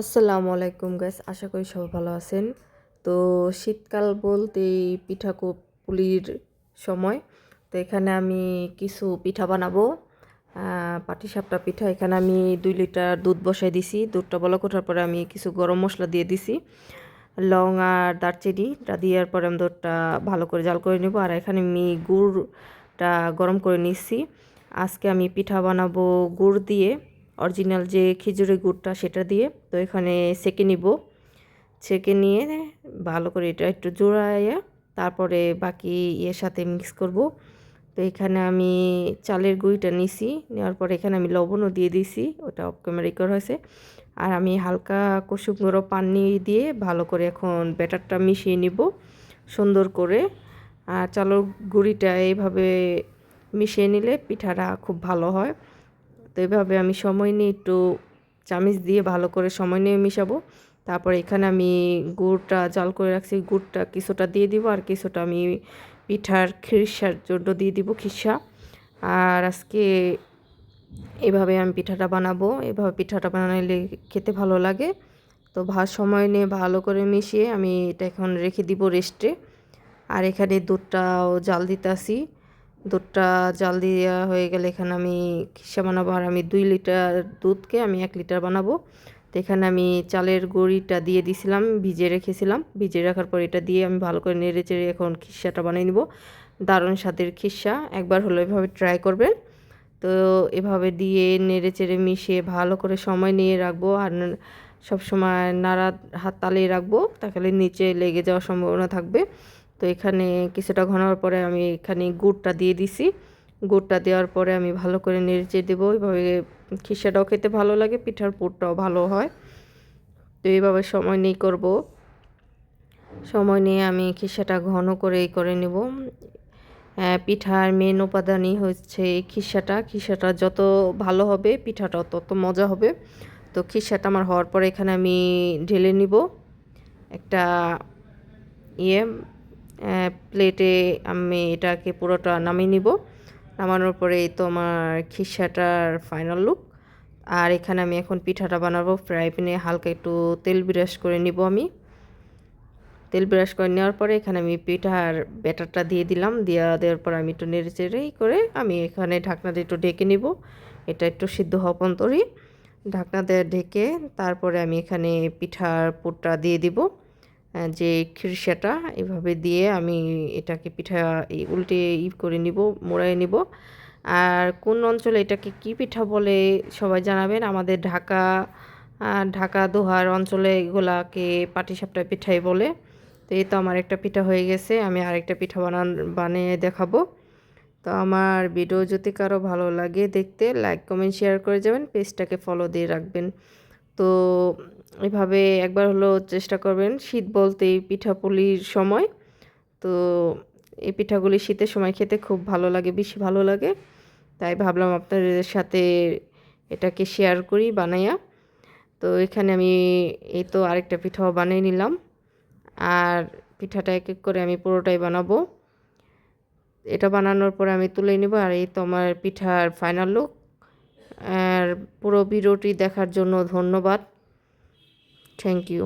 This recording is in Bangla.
আসসালামু আলাইকুম গাইস, আশা করি সবাই ভালো আছেন। তো শীতকাল বলতেই পিঠা পুলির সময়। তো এখানে আমি কিছু পিঠা বানাবো। পাটিসাপটা পিঠা, এখানে আমি দুই লিটার দুধ বসাই দিছি। দুধটা বলক ওঠার পরে আমি কিছু গরম মশলা দিয়ে দিছি। লং আর দারচিনিটা দেওয়ার পরে আমি দুধটা ভালো করে জাল করে নেব। আর এখানে আমি গুড়টা গরম করে নিচ্ছি। আজকে আমি পিঠা বানাবো গুড় দিয়ে। অরিজিনাল যে খেজুরের গুড়টা সেটা দিয়ে, তো এখানে সেকে নিব। ছেঁকে নিয়ে ভালো করে এটা একটু জোড়াইয়া তারপরে বাকি ইয়ের সাথে মিক্স করব। তো এখানে আমি চালের গুঁড়িটা নিছি, নেওয়ার পরে এখানে আমি লবণও দিয়ে দিছি, ওটা অফ ক্যামেরা করা হয়েছে। আর আমি হালকা কুসুম গুঁড়ো পানি দিয়ে ভালো করে এখন ব্যাটারটা মিশিয়ে নিব সুন্দর করে। আর চালের গুঁড়িটা এইভাবে মিশিয়ে নিলে পিঠাটা খুব ভালো হয়। তো এভাবে আমি সময় নিয়ে একটু চামিচ দিয়ে ভালো করে সময় নিয়ে মিশাবো। তারপর এখানে আমি গুড়টা জাল করে রাখছি, গুড়টা কিছুটা দিয়ে দিব আর কিছুটা আমি পিঠার খিরসার জন্য দিয়ে দিব খিসা আর আজকে এভাবে আমি পিঠাটা বানাবো, এভাবে পিঠাটা বানাইলে খেতে ভালো লাগে। তো ভাত সময় নিয়ে ভালো করে মিশিয়ে আমি এটা এখন রেখে দিব রেস্টে। আর এখানে দুধটাও জাল দিতে আসি। দুধটা জাল দেওয়া হয়ে গেলে এখানে আমি খিসা বানাবো আর আমি দুই লিটার দুধকে আমি এক লিটার বানাবো। তো এখানে আমি চালের গুঁড়িটা দিয়ে দিছিলাম ভিজে রেখেছিলাম। ভিজে রাখার পর এটা দিয়ে আমি ভালো করে নেড়ে চেড়ে এখন খিসাটা বানিয়ে নিব। দারুণ স্বাদের খিসা একবার হলো এভাবে ট্রাই করবেন তো এভাবে দিয়ে নেড়ে চেড়ে মিশিয়ে ভালো করে সময় নিয়ে রাখব আর সব সময় নাড়া হাত তালিয়ে রাখব, তাহলে নিচে লেগে যাওয়ার সম্ভাবনা থাকবে। তো এখানে কিছুটা ঘনার পরে আমি এখানে গুড়টা দিয়ে দিছি। গুড়টা দেওয়ার পরে আমি ভালো করে নেড়েচে দেবো। এইভাবে খিসাটাও খেতে ভালো লাগে, পিঠার পুরটাও ভালো হয়। তো এইভাবে সময় নিয়ে করব। সময় নিয়ে আমি খিসাটা ঘন করে করে নেব। পিঠার মেন উপাদানই হচ্ছে খিসাটা। খিসাটা যত ভালো হবে, পিঠাটা তত মজা হবে। তো খিসাটা আমার হওয়ার পরে এখানে আমি ঢেলে নিব। একটা ইয়ে প্লেটে আমি এটাকে পুরোটা নামিয়ে নিব। নামানোর পরে তো আমার খিসাটার ফাইনাল লুক আর এখানে আমি এখন পিঠাটা বানাবো। ফ্রাই প্যানে হালকা একটু তেল ব্রাশ করে নিব আমি। তেল ব্রাশ করে নেওয়ার পরে এখানে আমি পিঠার ব্যাটারটা দিয়ে দিলাম। দেওয়া দেওয়ার পর আমি একটু নেড়ে চেড়েই করে আমি এখানে ঢাকনা দিয়ে একটু ঢেকে নিব। এটা একটু সিদ্ধ হওয়া পন্তরই ঢাকনা দিয়ে ঢেকে তারপরে আমি এখানে পিঠার পুরটা দিয়ে দিব। যে খিরসাটা এভাবে দিয়ে আমি এটাকে পিঠা উল্টে ই করে নিব মোড়াই নিব। আর কোন অঞ্চলে এটাকে কি পিঠা বলে সবাই জানাবেন? আমাদের ঢাকা ঢাকা, দোহার অঞ্চলে এগুলাকে পাটিসাপটা পিঠাই বলে। তো এই তো আমার একটা পিঠা হয়ে গেছে, আমি আরেকটা পিঠা বানান, বানিয়ে দেখাবো। তো আমার ভিডিও যদি কারও ভালো লাগে দেখতে, লাইক, কমেন্ট, শেয়ার করে যাবেন, পেজটাকে ফলো দিয়ে রাখবেন। তো এভাবে একবার হলো চেষ্টা করবেন। শীত বলতে এই পিঠাপুলির সময়। তো এই পিঠাগুলি শীতের সময় খেতে খুব ভালো লাগে, বেশি ভালো লাগে। তাই ভাবলাম আপনাদের সাথে এটাকে শেয়ার করি বানাইয়া তো এখানে আমি এই তো আরেকটা পিঠাও বানিয়ে নিলাম। আর পিঠাটা এক এক করে আমি পুরোটাই বানাবো। এটা বানানোর পরে আমি তুলে নেব আর এই তো আমার পিঠার ফাইনাল লুক আর পুরো ভিডিওটি দেখার জন্য ধন্যবাদ। Thank you